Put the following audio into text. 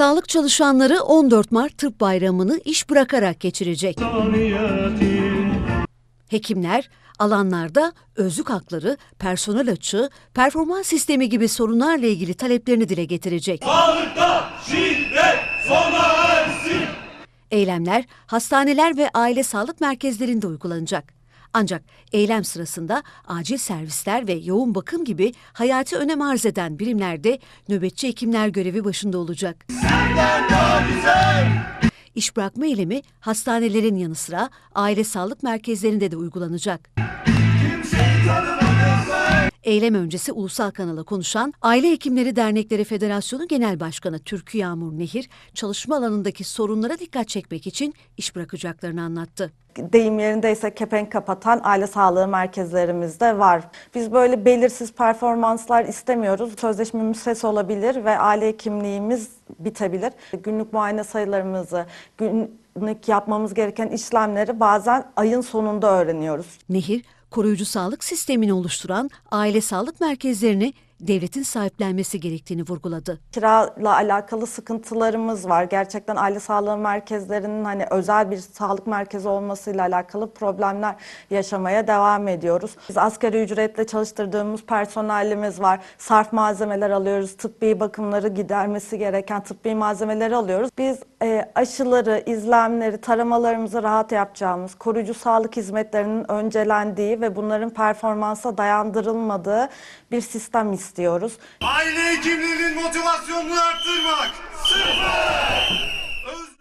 Sağlık çalışanları 14 Mart Tıp Bayramı'nı iş bırakarak geçirecek. Hekimler alanlarda özlük hakları, personel açığı, performans sistemi gibi sorunlarla ilgili taleplerini dile getirecek. Sağlıkta şiddet sona ersin. Eylemler hastaneler ve aile sağlık merkezlerinde uygulanacak. Ancak eylem sırasında acil servisler ve yoğun bakım gibi hayati önem arz eden birimlerde nöbetçi hekimler görevi başında olacak. İş bırakma eylemi hastanelerin yanı sıra aile sağlık merkezlerinde de uygulanacak. Eylem öncesi ulusal kanala konuşan Aile Hekimleri Dernekleri Federasyonu Genel Başkanı Türkü Yağmur Nehir, çalışma alanındaki sorunlara dikkat çekmek için iş bırakacaklarını anlattı. deyim yerindeyse kepenk kapatan aile sağlığı merkezlerimizde var. Biz böyle belirsiz performanslar istemiyoruz. Sözleşmemiz ses olabilir ve aile hekimliğimiz bitebilir. Günlük muayene sayılarımızı, günlük yapmamız gereken işlemleri bazen ayın sonunda öğreniyoruz. Nehir, koruyucu sağlık sistemini oluşturan aile sağlık merkezlerini devletin sahiplenmesi gerektiğini vurguladı. Kirayla alakalı sıkıntılarımız var. Gerçekten aile sağlığı merkezlerinin hani özel bir sağlık merkezi olmasıyla alakalı problemler yaşamaya devam ediyoruz. Biz asgari ücretle çalıştırdığımız personelimiz var. Sarf malzemeler alıyoruz. Tıbbi bakımları gidermesi gereken tıbbi malzemeleri alıyoruz. Biz e, aşıları, izlemleri, taramalarımızı rahat yapacağımız, koruyucu sağlık hizmetlerinin öncelendiği ve bunların performansa dayandırılmadığı bir sistem istiyoruz. Aile hekimlerinin motivasyonunu arttırmak. Sıfır.